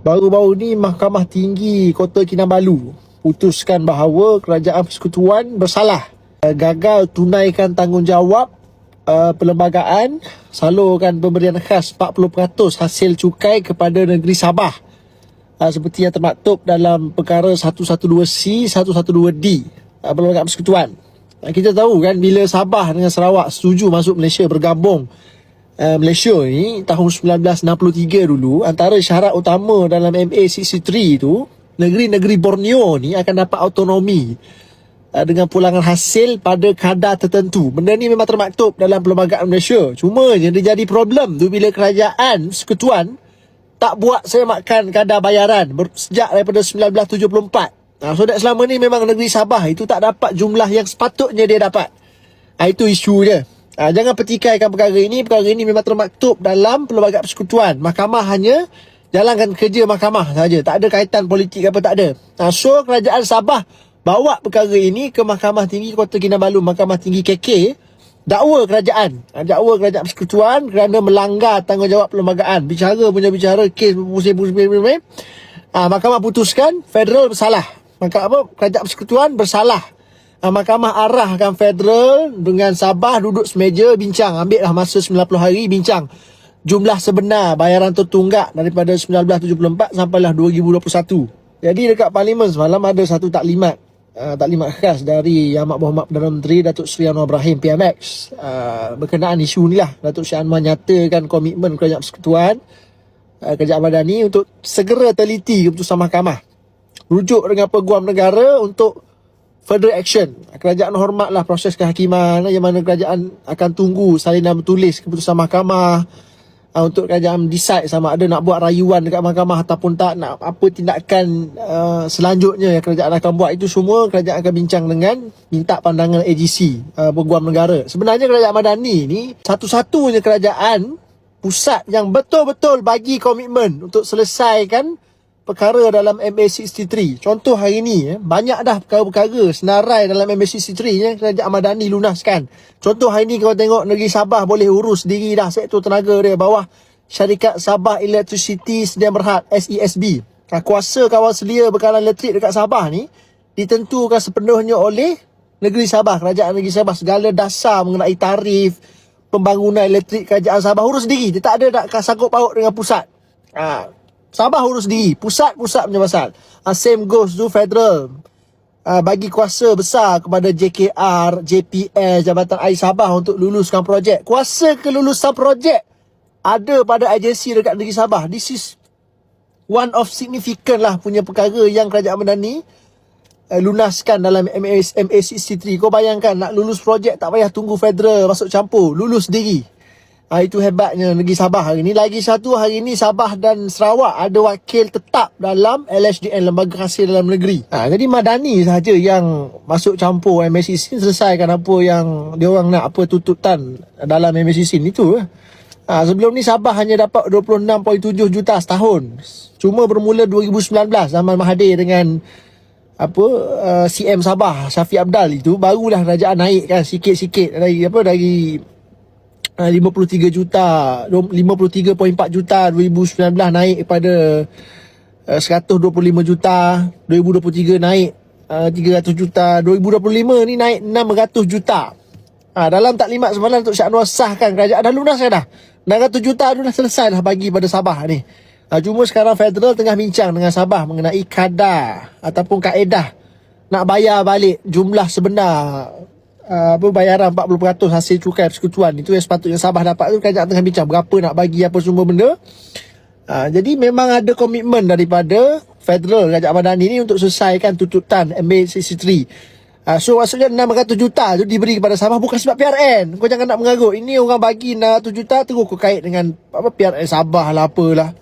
Baru-baru ni Mahkamah Tinggi Kota Kinabalu putuskan bahawa kerajaan persekutuan bersalah. Uh, gagal tunaikan tanggungjawab uh, perlembagaan salurkan pemberian khas 40% hasil cukai kepada negeri Sabah. Uh, seperti yang termaktub dalam perkara 112C 112D uh, perlembagaan persekutuan. Uh, kita tahu kan bila Sabah dengan Sarawak setuju masuk Malaysia bergabung uh, Malaysia ni tahun 1963 dulu antara syarat utama dalam MA63 tu negeri-negeri Borneo ni akan dapat autonomi uh, dengan pulangan hasil pada kadar tertentu. Benda ni memang termaktub dalam perlembagaan Malaysia. Cuma je dia jadi problem tu bila kerajaan sekutuan tak buat saya makan kadar bayaran sejak daripada 1974. Nah, so selama ni memang negeri Sabah itu tak dapat jumlah yang sepatutnya dia dapat. Ah, itu isu je. Ah, jangan petikaikan perkara ini. Perkara ini memang termaktub dalam perlembagaan persekutuan. Mahkamah hanya jalankan kerja mahkamah saja. Tak ada kaitan politik apa tak ada. Ah, so kerajaan Sabah bawa perkara ini ke Mahkamah Tinggi Kota Kinabalu, Mahkamah Tinggi KK dakwa kerajaan Ah, dakwa kerajaan persekutuan kerana melanggar tanggungjawab perlembagaan bicara punya bicara kes pusing-pusing ah, mahkamah putuskan federal bersalah maka apa kerajaan persekutuan bersalah Ah, mahkamah arahkan federal dengan Sabah duduk semeja bincang. Ambil lah masa 90 hari bincang. Jumlah sebenar bayaran tertunggak daripada 1974 sampailah 2021 jadi dekat parlimen semalam ada satu taklimat uh, taklimat khas dari Yang Amat Berhormat Perdana Menteri Datuk Seri Anwar Ibrahim PMX uh, berkenaan isu ni lah. Datuk Seri Anwar nyatakan komitmen kerajaan persekutuan uh, kerajaan madani untuk segera teliti keputusan mahkamah. Rujuk dengan peguam negara untuk further action. Kerajaan hormatlah proses kehakiman yang mana kerajaan akan tunggu salinan bertulis keputusan mahkamah uh, untuk kerajaan decide sama ada nak buat rayuan dekat mahkamah ataupun tak nak apa tindakan uh, selanjutnya yang kerajaan akan buat. Itu semua kerajaan akan bincang dengan minta pandangan AGC uh, peguam negara. Sebenarnya kerajaan madani ni satu-satunya kerajaan pusat yang betul-betul bagi komitmen untuk selesaikan perkara dalam MA63. Contoh hari ni, eh, banyak dah perkara-perkara senarai dalam MA63 eh, Kerajaan Madani lunaskan. Contoh hari ni kalau tengok negeri Sabah boleh urus sendiri dah sektor tenaga dia bawah syarikat Sabah Electricity Sdn Berhad SESB. Ha, kuasa kawal selia bekalan elektrik dekat Sabah ni ditentukan sepenuhnya oleh negeri Sabah, kerajaan negeri Sabah. Segala dasar mengenai tarif, pembangunan elektrik kerajaan Sabah urus sendiri. Dia tak ada nak sangkut paut dengan pusat. Ha, Sabah urus sendiri. Pusat-pusat punya pasal. Uh, same goes to federal. Uh, bagi kuasa besar kepada JKR, JPS, Jabatan Air Sabah untuk luluskan projek. Kuasa kelulusan projek ada pada agensi dekat negeri Sabah. This is one of significant lah punya perkara yang kerajaan Madani uh, lunaskan dalam MA, MA63. Kau bayangkan nak lulus projek tak payah tunggu federal masuk campur. Lulus sendiri. Ha, itu hebatnya negeri Sabah hari ini. Lagi satu hari ini Sabah dan Sarawak ada wakil tetap dalam LHDN Lembaga Hasil Dalam Negeri. Ha, jadi Madani sahaja yang masuk campur MSCC selesaikan apa yang dia orang nak apa tuntutan dalam MSCC itu. Ha, sebelum ni Sabah hanya dapat 26.7 juta setahun. Cuma bermula 2019 zaman Mahathir dengan apa uh, CM Sabah Syafiq Abdal itu barulah kerajaan naik kan sikit-sikit dari apa dari 53 juta. 53.4 juta 2019 naik kepada uh, 125 juta. 2023 naik uh, 300 juta. 2025 ni naik 600 juta. Ha, dalam taklimat semalam Untuk Syed Anwar sahkan kerajaan dah lunaskan dah? 600 juta tu dah selesai dah bagi pada Sabah ni. Ha, Cuma sekarang federal tengah bincang dengan Sabah Mengenai kadar Ataupun kaedah Nak bayar balik jumlah sebenar uh, apa bayaran 40% hasil cukai persekutuan itu yang sepatutnya Sabah dapat tu kerajaan tengah bincang berapa nak bagi apa semua benda. Uh, jadi memang ada komitmen daripada federal kerajaan Madani ni untuk selesaikan tuntutan MA63. Uh, so maksudnya 600 juta tu diberi kepada Sabah bukan sebab PRN. Kau jangan nak mengarut. Ini orang bagi 600 juta terus kau kait dengan apa PRN Sabah lah apalah.